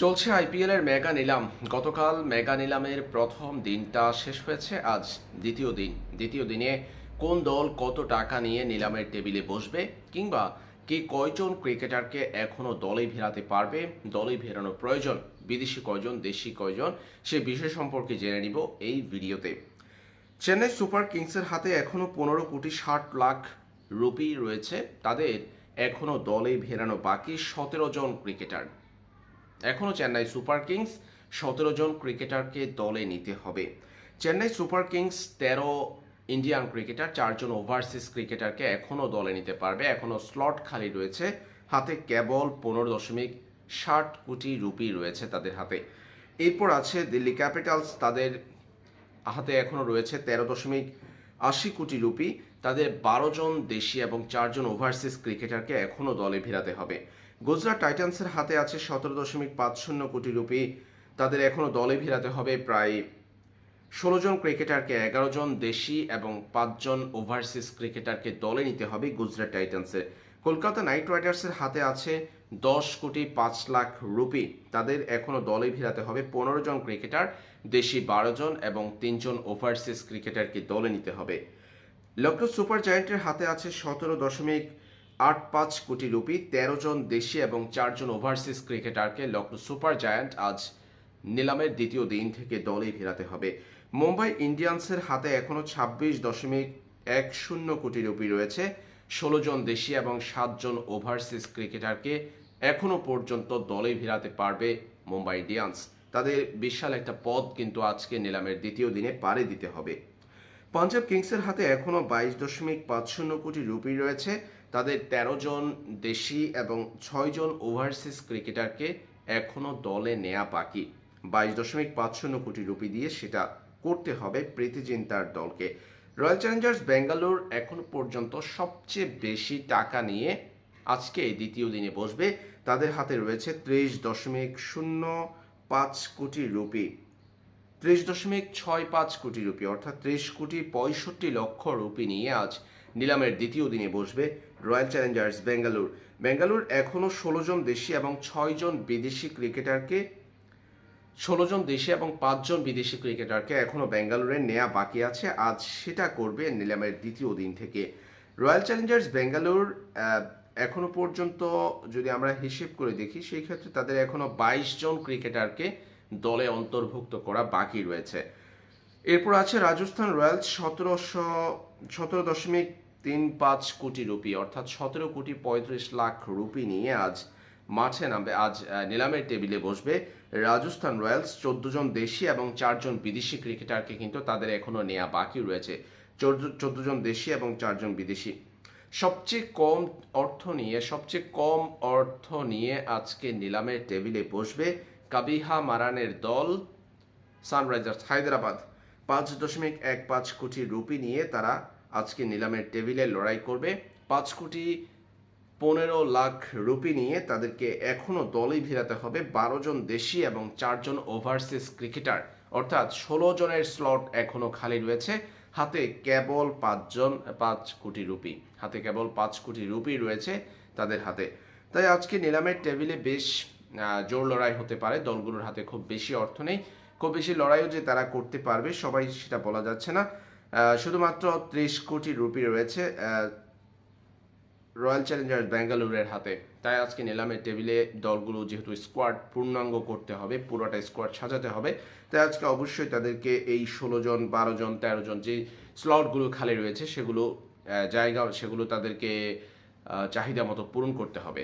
চলছে আইপিএল এর মেগা নিলাম। গতকাল মেগা নিলামের প্রথম দিনটা শেষ হয়েছে। আজ দ্বিতীয় দিন। দ্বিতীয় দিনে কোন দল কত টাকা নিয়ে নিলামের টেবিলে বসবে কিংবা কে কয়জন ক্রিকেটারকে এখনও দলে ভেরাতে পারবে, দলে ভেরানো প্রয়োজন, বিদেশি কয়জন, দেশি কয়জন, সে বিষয় সম্পর্কে জেনে নিব এই ভিডিওতে। চেন্নাই সুপার কিংসের হাতে এখনও পনেরো কোটি ষাট লাখ রুপি রয়েছে। তাদের এখনও দলে ভেরানো বাকি সতেরো জন ক্রিকেটার। এখনও চেন্নাই সুপার কিংস সতেরো জন ক্রিকেটারকে দলে নিতে হবে। চেন্নাই সুপার কিংস তেরো ইন্ডিয়ান ক্রিকেটার চারজন ওভারসিজ ক্রিকেটারকে এখনও দলে নিতে পারবে। এখনও স্লট খালি রয়েছে। হাতে কেবল পনেরো দশমিক ষাট কোটি রুপি রয়েছে তাদের হাতে। এরপর আছে দিল্লি ক্যাপিটালস। তাদের হাতে এখনও রয়েছে তেরো দশমিক আশি কোটি রুপি। তাদের বারো জন দেশি এবং চারজন ওভারসিজ ক্রিকেটারকে এখনও দলে ভিড়াতে হবে। গুজরাট টাইটান্সের হাতে আছে সতেরো দশমিক পাঁচ শূন্য কোটি রুপি। তাদের এখনও দলে ভিড়াতে হবে প্রায় ষোলো জন ক্রিকেটারকে এগারো জন দেশি এবং পাঁচজন ওভারসিজ ক্রিকেটারকে দলে নিতে হবে গুজরাট টাইটান্সের কলকাতা নাইট রাইডার্সের হাতে আছে দশ কোটি পাঁচ লাখ রুপি। তাদের এখনও দলে ভিড়াতে হবে পনেরো জন ক্রিকেটার দেশি বারো জন এবং তিনজন ওভারসিজ ক্রিকেটারকে দলে নিতে হবে। লখনৌ সুপার জায়ান্টের হাতে আছে সতেরো দশমিক আট পাঁচ কোটি রুপি, তেরো জন দেশি এবং চারজন ওভারসিজ ক্রিকেটারকে লখনৌ সুপার জায়ান্ট আজ নিলামের দ্বিতীয় দিন থেকে দলে ফেরাতে হবে। মুম্বাই ইন্ডিয়ান্সের হাতে এখনও ছাব্বিশ দশমিক এক শূন্য কোটি রুপি রয়েছে। ষোলো জন দেশি এবং সাতজন ওভারসিজ ক্রিকেটারকে এখনও পর্যন্ত দলে ভিড়াতে পারবে মুম্বাই ইন্ডিয়ান্স। তাদের বিশাল একটা পদ কিন্তু আজকে নিলামের দ্বিতীয় দিনে পাড়ি দিতে হবে। পাঞ্জাব কিংসের হাতে এখনও বাইশ দশমিক পাঁচ শূন্য কোটি রুপি রয়েছে। তাদের তেরো জন দেশি এবং ছয় জন ওভারসিজ ক্রিকেটারকে এখনও দলে নেয়া বাকি। বাইশ দশমিক পাঁচ শূন্য কোটি রুপি দিয়ে সেটা করতে হবে প্রীতি জিন্তার দলকে। রয়্যাল চ্যালেঞ্জার্স বেঙ্গালোর এখন পর্যন্ত সবচেয়ে বেশি টাকা নিয়ে আজকে দ্বিতীয় দিনে বসবে। তাদের হাতে রয়েছে ত্রিশ দশমিক শূন্য পাঁচ কোটি রুপি। ত্রিশ দশমিক ছয় পাঁচ কোটি রুপি অর্থাৎ ত্রিশ কোটি পঁয়ষট্টি লক্ষ রুপি নিয়ে আজ নিলামের দ্বিতীয় দিনে বসবে রয়্যাল চ্যালেঞ্জার্স বেঙ্গালুর বেঙ্গালুর এখনও ষোলো জন দেশি এবং ছয় জন বিদেশি ক্রিকেটারকে ষোলো জন দেশি এবং পাঁচজন বিদেশি ক্রিকেটারকে এখনও বেঙ্গালুরে নেওয়া বাকি আছে। আজ সেটা করবে নিলামের দ্বিতীয় দিন থেকে। রয়্যাল চ্যালেঞ্জার্স বেঙ্গালুর আহ, এখনও পর্যন্ত যদি আমরা হিসেব করে দেখি সেই ক্ষেত্রে তাদের এখনও বাইশ জন ক্রিকেটারকে দলে অন্তর্ভুক্ত করা বাকি রয়েছে। এরপর আছে রাজস্থান রয়্যালস, সতেরোশো, সতেরো দশমিক তিন পাঁচ কোটি রুপি, অর্থাৎ সতেরো কোটি পঁয়ত্রিশ লাখ রুপি নিয়ে আজ মাঠে নামবে। আজ নিলামের টেবিলে বসবে রাজস্থান রয়্যালস, চোদ্দ জন দেশি এবং চারজন বিদেশি ক্রিকেটারকে কিন্তু তাদের এখনও নেওয়া বাকি রয়েছে। চোদ্দ জন দেশি এবং চারজন বিদেশি। সবচেয়ে কম অর্থ নিয়ে, সবচেয়ে কম অর্থ নিয়ে আজকে নিলামের টেবিলে বসবে কাবিহা মারানের দল, সানরাইজার্স হায়দ্রাবাদ, পাঁচ দশমিক এক পাঁচ কোটি রুপি নিয়ে তারা আজকে নিলামের টেবিলে লড়াই করবে। পাঁচ কোটি পনেরো লাখ রুপি নিয়ে তাদেরকে এখনও দলে ভিড়াতে হবে। বারো জন দেশি এবং চারজন ওভারসিজ ক্রিকেটার। অর্থাৎ ষোলো জনের স্লট এখনও খালি রয়েছে। হাতে কেবল পাঁচজন পাঁচ কোটি রুপি। হাতে কেবল পাঁচ কোটি রুপি রয়েছে তাদের হাতে। তাই আজকে নিলামের টেবিলে বেশ জোর লড়াই হতে পারে। দলগুলোর হাতে খুব বেশি অর্থ নেই। খুব বেশি লড়াইও যে তারা করতে পারবে, সবাই সেটা বলা যাচ্ছে না। শুধুমাত্র ত্রিশ কোটি রুপি রয়েছে রয়্যাল চ্যালেঞ্জার্স বেঙ্গালুরের হাতে। তাই আজকে নিলামের টেবিলে দলগুলো যেহেতু স্কোয়াড পূর্ণাঙ্গ করতে হবে, পুরোটা স্কোয়াড সাজাতে হবে, তাই আজকে অবশ্যই তাদেরকে এই ষোলো জন, বারো জন, তেরো জন যে স্লটগুলো খালি রয়েছে, সেগুলো জায়গা, সেগুলো তাদেরকে চাহিদা মতো পূরণ করতে হবে।